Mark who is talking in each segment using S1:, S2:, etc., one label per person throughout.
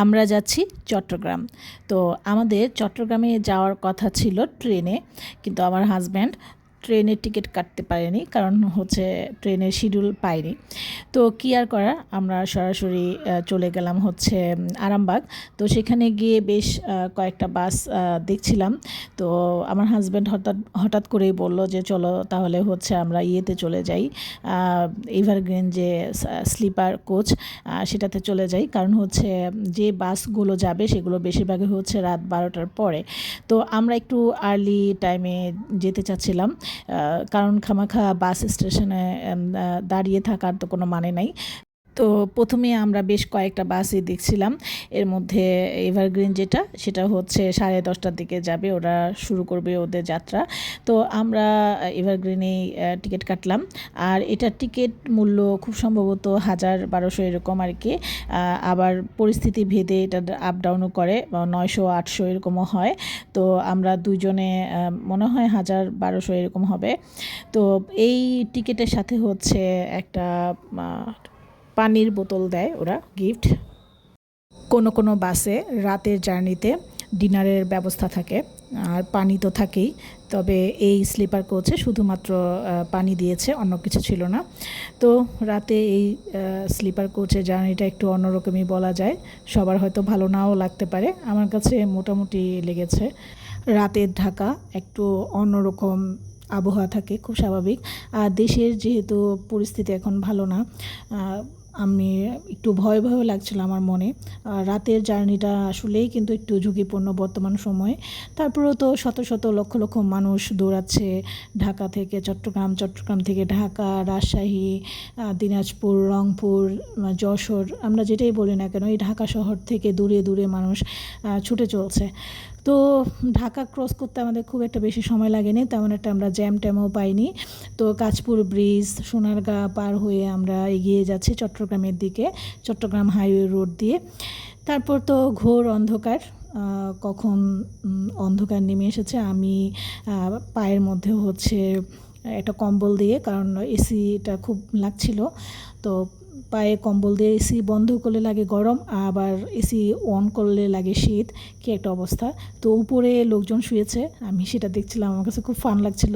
S1: আমরা যাচ্ছি চট্টগ্রাম। তো আমাদের চট্টগ্রামে যাওয়ার কথা ছিল ট্রেনে কিন্তু আমার হাজব্যান্ড ট্রেনের টিকিট কাটতে পারেনি, কারণ হচ্ছে ট্রেনের শিডিউল পাইনি। তো কী আর করা আমরা সরাসরি চলে গেলাম হচ্ছে আরামবাগ। তো সেখানে গিয়ে বেশ কয়েকটা বাস দেখছিলাম। তো আমার হাজব্যান্ড হঠাৎ হঠাৎ করেই বলল যে, চলো তাহলে হচ্ছে আমরা ইয়েতে চলে যাই। এভারগ্রিন যে স্লিপার কোচ সেটাতে চলে যাই। কারণ হচ্ছে, যে বাসগুলো যাবে, সেগুলো বেশিরভাগই হচ্ছে রাত বারোটার পরে। তো আমরা একটু আর্লি টাইমে যেতে চাচ্ছিলাম। কারণ খামাখা বাস স্টেশনে দাঁড়িয়ে থাকার তো কোনো মানে নাই। তো প্রথমে আমরা বেশ কয়েকটা বাসই দেখছিলাম। এর মধ্যে এভারগ্রিন যেটা সেটা হচ্ছে সাড়ে দশটার দিকে যাবে ওরা শুরু করবে ওদের যাত্রা। তো আমরা এভারগ্রিনেই টিকিট কাটলাম। আর এটার টিকিট মূল্য খুব সম্ভবত হাজার বারোশো এরকম আর কি। আবার পরিস্থিতি ভেদে এটা আপ ডাউনও করে নয়শো আটশো এরকমও হয়। তো আমরা দুইজনে আহ, মনে হয় হাজার বারোশো এরকম হবে। তো এই টিকিটের সাথে হচ্ছে একটা পানির বোতল দেয় ওরা, গিফট। কোনো কোনো বাসে রাতের জার্নিতে ডিনারের ব্যবস্থা থাকে, আর পানি তো থাকেই। তবে এই স্লিপার কোচে শুধুমাত্র পানি দিয়েছে, অন্য কিছু ছিল না। তো রাতে এই স্লিপার কোচের জার্নিটা একটু অন্যরকমই বলা যায়। সবার হয়তো ভালো নাও লাগতে পারে, আমার কাছে মোটামুটি লেগেছে। রাতের ঢাকা একটু অন্যরকম আবহাওয়া থাকে, খুব স্বাভাবিক। আর দেশের যেহেতু পরিস্থিতি এখন ভালো না আমি একটু ভয় ভয় লাগছিল আমার মনে। রাতের জার্নিটা আসলেই কিন্তু একটু ঝুঁকিপূর্ণ বর্তমান সময়ে। তারপরেও তো শত শত লক্ষ লক্ষ মানুষ দৌড়াচ্ছে ঢাকা থেকে চট্টগ্রাম চট্টগ্রাম থেকে ঢাকা, রাজশাহী দিনাজপুর, রংপুর যশোর। আমরা যেটাই বলি না কেন, এই ঢাকা শহর থেকে দূরে দূরে মানুষ ছুটে চলছে। তো ঢাকা ক্রস করতে আমাদের খুব একটা বেশি সময় লাগেনি, তেমন একটা আমরা জ্যাম ট্যামও পাইনি। তো কাঁচপুর ব্রিজ সোনারগাঁ পার হয়ে আমরা এগিয়ে যাচ্ছি চট্টগ্রামের দিকে, চট্টগ্রাম হাইওয়ে রোড দিয়ে। তারপর তো ঘোর অন্ধকার কখন অন্ধকার নেমে এসেছে। আমি পায়ের মধ্যে হচ্ছে একটা কম্বল দিয়ে, কারণ এসিটা খুব লাগছিল। তো পায়ে কম্বল দিয়ে এসি বন্ধ করলে লাগে গরম, আবার এসি অন করলে লাগে শীত। কি একটা অবস্থা। তো উপরে লোকজন শুয়েছে, আমি সেটা দেখছিলাম, আমার কাছে খুব ফান লাগছিল।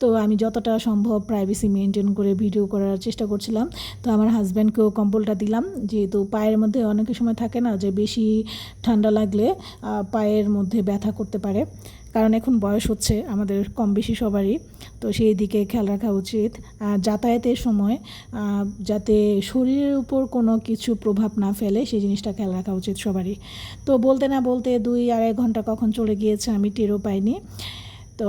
S1: তো আমি যতটা সম্ভব প্রাইভেসি মেনটেন করে ভিডিও করার চেষ্টা করছিলাম। তো আমার হাজব্যান্ডকেও কম্বলটা দিলাম, যেহেতু পায়ের মধ্যে অনেক সময় থাকে না যে বেশি ঠান্ডা লাগলে পায়ের মধ্যে ব্যথা করতে পারে। কারণ এখন বয়স হচ্ছে, আমাদের কম বেশি সবারই। তো সেই দিকে খেয়াল রাখা উচিত। যাতায়াতের সময় যাতে শরীরের উপর কোনো কিছু প্রভাব না ফেলে, সেই জিনিসটা খেয়াল রাখা উচিত সবারই। তো বলতে না বলতে দুই আড়াই ঘণ্টা কখন চলে গিয়েছে আমি টেরও পাইনি। তো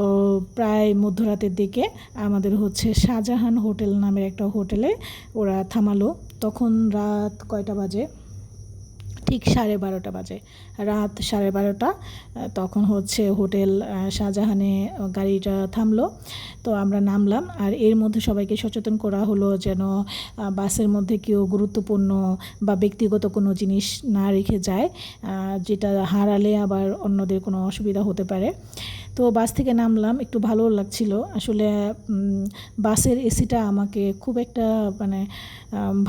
S1: প্রায় মধ্যরাতের দিকে আমাদের হচ্ছে শাহজাহান হোটেল নামের একটা হোটেলে ওরা থামালো। তখন রাত কয়টা বাজে? ঠিক সাড়ে বারোটা বাজে। রাত সাড়ে বারোটা তখন হচ্ছে হোটেল শাহজাহানে গাড়িটা থামলো। তো আমরা নামলাম আর এর মধ্যে সবাইকে সচেতন করা হলো যেন বাসের মধ্যে কেউ গুরুত্বপূর্ণ বা ব্যক্তিগত কোনো জিনিস না রেখে যায় যেটা হারালে আবার অন্যদের কোনো অসুবিধা হতে পারে। তো বাস থেকে নামলাম, একটু ভালো লাগছিল। আসলে বাসের এসিটা আমাকে খুব একটা মানে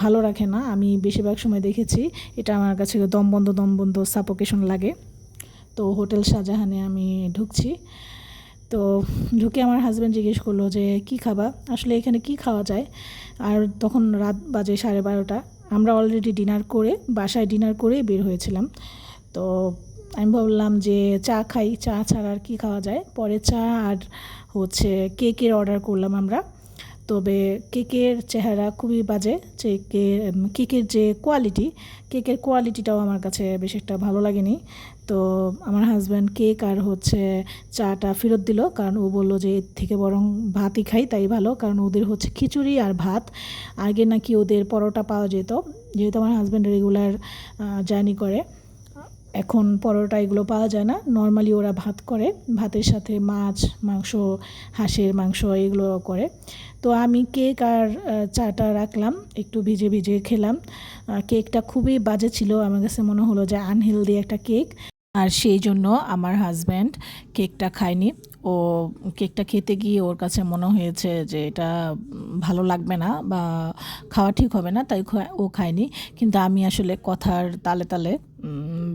S1: ভালো রাখে না। আমি বেশিরভাগ সময় দেখেছি, এটা আমার কাছে দম বন্ধ দম বন্ধ সাপোকেশন লাগে। তো হোটেল শাহজাহানে আমি ঢুকছি। তো ঢুকে আমার হাজব্যান্ড জিজ্ঞেস করল যে, কি খাবা? আসলে এখানে কি খাওয়া যায়? আর তখন রাত বাজে সাড়ে বারোটা। আমরা অলরেডি ডিনার করে, বাসায় ডিনার করে বের হয়েছিলাম। তো আমি ভাবলাম যে, চা খাই। চা ছাড়া আর কী খাওয়া যায়? পরে চা আর হচ্ছে কেকের অর্ডার করলাম আমরা। তবে কেকের চেহারা খুবই বাজে, যে কেকের যে কোয়ালিটি কেকের কোয়ালিটিটাও আমার কাছে বেশ একটা ভালো লাগেনি। তো আমার হাজব্যান্ড কেক আর হচ্ছে চাটা ফেরত দিল, কারণ ও বলল যে এর থেকে বরং ভাতই খাই, তাই ভালো, কারণ ওদের হচ্ছে খিচুড়ি আর ভাত। আগে নাকি ওদের পরোটা পাওয়া যেত, যেহেতু আমার হাজব্যান্ড রেগুলার জার্নি করে। এখন পরোটা এগুলো পাওয়া যায় না। নর্মালি ওরা ভাত করে, ভাতের সাথে মাছ, মাংস, হাঁসের মাংস এগুলো করে। তো আমি কেক আর চাটা রাখলাম, একটু ভিজে ভিজে খেলাম। কেকটা খুবই বাজে ছিল, আমার কাছে মনে হলো যে আনহেলদি একটা কেক। আর সেই জন্য আমার হাজব্যান্ড কেকটা খায়নি। ও কেকটা খেতে গিয়ে ওর কাছে মনে হয়েছে যে এটা ভালো লাগবে না বা খাওয়া ঠিক হবে না, তাই ও খায়নি। কিন্তু আমি আসলে কথার তালে তালে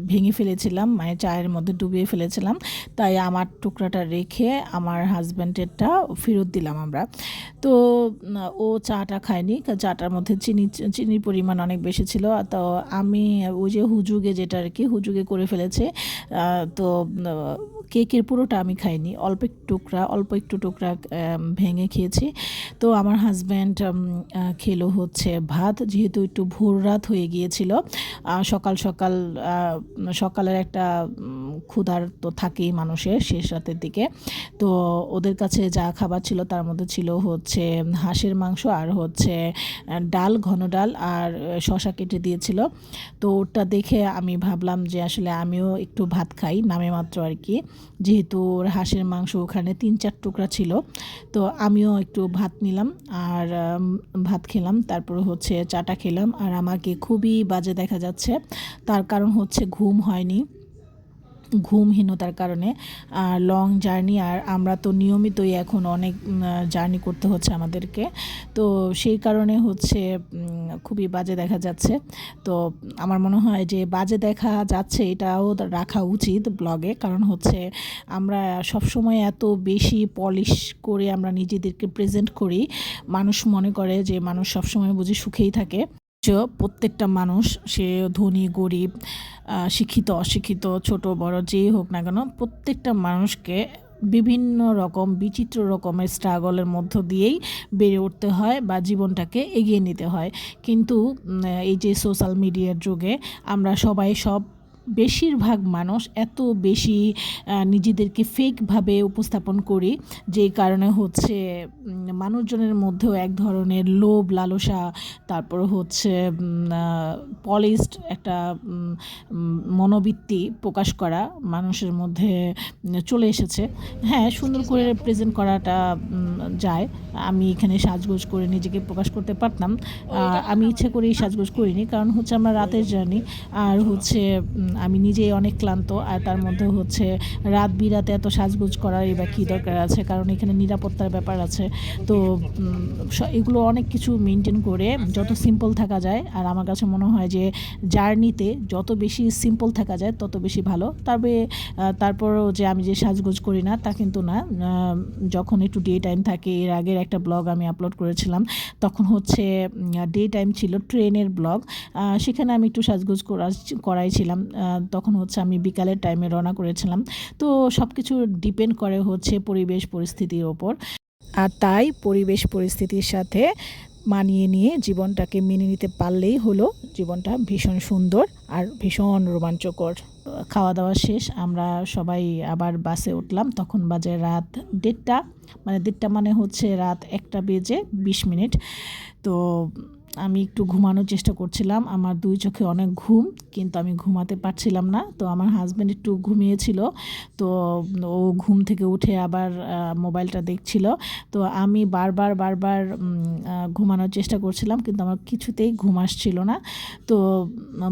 S1: ভেঙে ফেলেছিলাম মানে চায়ের মধ্যে ডুবিয়ে ফেলেছিলাম। তাই আমার টুকরাটা রেখে আমার হাজব্যান্ডেরটা ফেরত দিলাম আমরা। তো, ও চাটা খায়নি, চাটার মধ্যে চিনি, চিনির পরিমাণ অনেক বেশি ছিল। তো আমি ওই যে হুজুগে যেটা আর কি, হুজুগে করে ফেলেছে তো কেকের পুরোটা আমি খাইনি, অল্প একটু টুকরা, অল্প একটু টুকরা ভেঙে খেয়েছি। তো আমার হাজব্যান্ড খেলো হচ্ছে ভাত। যেহেতু একটু ভোর রাত হয়ে গিয়েছিল সকাল সকাল সকালের একটা ক্ষুধার তো থাকেই মানুষের শেষ রাতের দিকে। তো ওদের কাছে যা খাবার ছিল তার মধ্যে ছিল হচ্ছে হাঁসের মাংস আর হচ্ছে ডাল, ঘন ডাল আর শশা কেটে দিয়েছিল। তো ওটা দেখে আমি ভাবলাম যে আসলে আমিও একটু ভাত খাই, নামে মাত্র আর কি। যেহেতু হাঁসের মাংস ওখানে তিন চার টুকরা ছিল। তো আমিও একটু ভাত নিলাম আর ভাত খেলাম, তারপর হচ্ছে চাটা খেলাম। আর আমাকে খুবই বাজে দেখা যাচ্ছে। তার কারণ হচ্ছে ঘুম হয়নি। ঘুমহীনতার কারণে। আর লং জার্নি আর আমরা তো নিয়মিতই এখন অনেক জার্নি করতে হচ্ছে আমাদেরকে। তো সেই কারণে হচ্ছে খুবই বাজে দেখা যাচ্ছে। তো আমার মনে হয় যে বাজে দেখা যাচ্ছে এটাও রাখা উচিত ব্লগে। কারণ হচ্ছে আমরা সবসময় এত বেশি পলিশ করে আমরা নিজেদেরকে প্রেজেন্ট করি। মানুষ মনে করে যে মানুষ সবসময় বুঝি সুখেই থাকে। প্রত্যেকটা মানুষ, সে ধনী, গরিব শিক্ষিত, অশিক্ষিত, ছোট, বড়, যেই হোক না কেন, প্রত্যেকটা মানুষকে বিভিন্ন রকম বিচিত্র রকমের স্ট্রাগলের মধ্য দিয়েই বেড়ে উঠতে হয় বা জীবনটাকে এগিয়ে নিতে হয়। কিন্তু এই যে সোশ্যাল মিডিয়ার যুগে আমরা সবাই সব বেশিরভাগ মানুষ এত বেশি নিজেদেরকে ফেকভাবে উপস্থাপন করি যে কারণে হচ্ছে মানুষজনের মধ্যেও এক ধরনের লোভ লালসা তারপর হচ্ছে পলিশড একটা মনোবৃত্তি প্রকাশ করা মানুষের মধ্যে চলে এসেছে। হ্যাঁ সুন্দর করে প্রেজেন্ট করাটা যায়। আমি এখানে সাজগোজ করে নিজেকে প্রকাশ করতে পারতাম। আমি ইচ্ছে করেই সাজগোজ করিনি কারণ হচ্ছে আমরা রাতের জার্নি আর হচ্ছে উম, আমি নিজেই অনেক ক্লান্ত, আর তার মধ্যে হচ্ছে রাত বিরাতে এত সাজগোজ করার বা কী দরকার আছে? কারণ এখানে নিরাপত্তার ব্যাপার আছে। তো এগুলো অনেক কিছু মেনটেন করে যত সিম্পল থাকা যায়, আর আমার কাছে মনে হয় যে জার্নিতে যত বেশি সিম্পল থাকা যায়, তত বেশি ভালো। তবে তারপরও যে আমি যে সাজগোজ করি না, তা কিন্তু না। যখন একটু ডে টাইম থাকে, এর আগের একটা ব্লগ আমি আপলোড করেছিলাম, তখন হচ্ছে ডে টাইম ছিল ট্রেনের ব্লগ সেখানে আমি একটু সাজগোজ করা করাইছিলাম। তখন হচ্ছে আমি বিকালের টাইমে রওনা করেছিলাম। তো সব কিছু ডিপেন্ড করে হচ্ছে পরিবেশ পরিস্থিতির ওপর। আর তাই পরিবেশ পরিস্থিতির সাথে মানিয়ে নিয়ে জীবনটাকে মেনে নিতে পারলেই হলো। জীবনটা ভীষণ সুন্দর আর ভীষণ রোমাঞ্চকর। খাওয়া দাওয়া শেষ, আমরা সবাই আবার বাসে উঠলাম। তখন বাজে রাত দেড়টা মানে দেড়টা মানে হচ্ছে রাত একটা বেজে বিশ মিনিট। তো আমি একটু ঘুমানোর চেষ্টা করছিলাম। আমার দুই চোখে অনেক ঘুম, কিন্তু আমি ঘুমাতে পারছিলাম না। তো আমার হাজব্যান্ড একটু ঘুমিয়েছিল। তো ও ঘুম থেকে উঠে আবার মোবাইলটা দেখছিল। তো আমি বারবার বারবার ঘুমানোর চেষ্টা করছিলাম, কিন্তু আমার কিছুতেই ঘুম আসছিল না। তো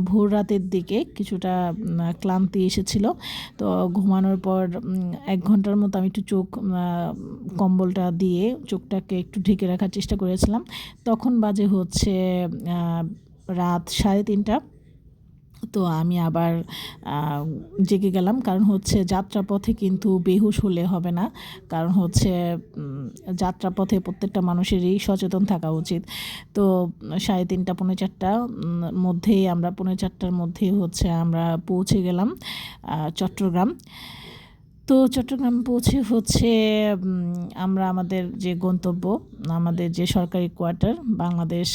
S1: ভোর রাতের দিকে কিছুটা ক্লান্তি এসেছিল। তো ঘুমানোর পর এক ঘণ্টার মতো আমি একটু চোখ কম্বলটা দিয়ে চোখটাকে একটু ঢেকে রাখার চেষ্টা করেছিলাম। তখন বাজে হচ্ছে রাত সাড়ে তিনটা। তো আমি আবার জেগে গেলাম। কারণ হচ্ছে যাত্রাপথে কিন্তু বেহুশ হলে হবে না। কারণ হচ্ছে যাত্রাপথে প্রত্যেকটা মানুষেরই সচেতন থাকা উচিত। তো সাড়ে তিনটা, পৌনে চারটা মধ্যেই আমরা, পৌনে চারটার মধ্যেই হচ্ছে আমরা পৌঁছে গেলাম চট্টগ্রাম। তো চট্টগ্রাম পৌঁছে হচ্ছে আমরা আমাদের যে গন্তব্য, আমাদের যে সরকারি কোয়ার্টার, বাংলাদেশ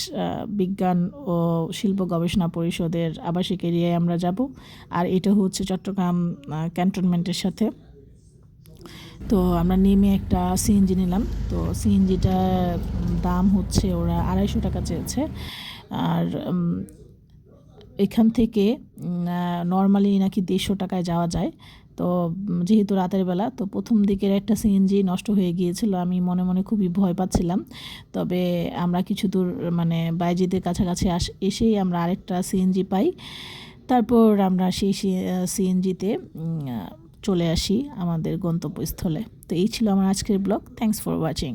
S1: বিজ্ঞান ও শিল্প গবেষণা পরিষদের আবাসিক এরিয়ায় আমরা যাব। আর এটা হচ্ছে চট্টগ্রাম ক্যান্টনমেন্টের সাথে। তো আমরা নেমে একটা সিএনজি নিলাম। তো সিএনজিটার দাম হচ্ছে ওরা আড়াইশো টাকা চেয়েছে। আর এখান থেকে নর্মালি নাকি দেড়শো টাকায় যাওয়া যায়। তো যেহেতু রাতের বেলা, তো প্রথম দিকের একটা সিএনজি নষ্ট হয়ে গিয়েছিল, আমি মনে মনে খুবই ভয় পাচ্ছিলাম। তবে আমরা কিছু দূর মানে বাইজিদের কাছাকাছি আস, এসেই আমরা আরেকটা সিএনজি পাই। তারপর আমরা সেই সিএনজিতে চলে আসি আমাদের গন্তব্যস্থলে। তো এই ছিল আমার আজকের ব্লগ। Thanks for watching